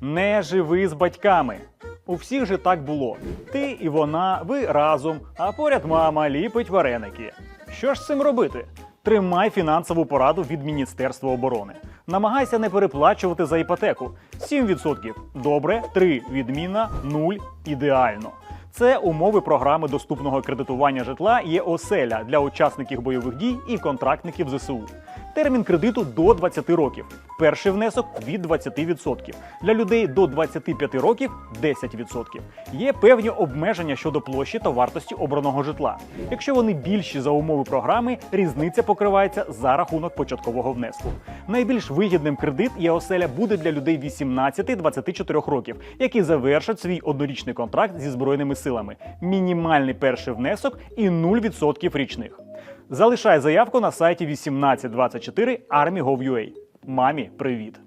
Не живи з батьками. У всіх же так було. Ти і вона, ви разом, а поряд мама ліпить вареники. Що ж з цим робити? Тримай фінансову пораду від Міністерства оборони. Намагайся не переплачувати за іпотеку. 7% добре, 3 відмінна, 0 ідеально. Це умови програми доступного кредитування житла є оселя для учасників бойових дій і контрактників ЗСУ. Термін кредиту до 20 років. Перший внесок від 20%. Для людей до 25 років 10%. Є певні обмеження щодо площі та вартості обраного житла. Якщо вони більші за умови програми, різниця покривається за рахунок початкового внеску. Найбільш вигідним кредит є оселя буде для людей 18-24 років, які завершать свій однорічний контракт зі збройними силами. Мінімальний перший внесок і 0% річних. Залишай заявку на сайті 1824 army.gov.ua. Мамі, привіт!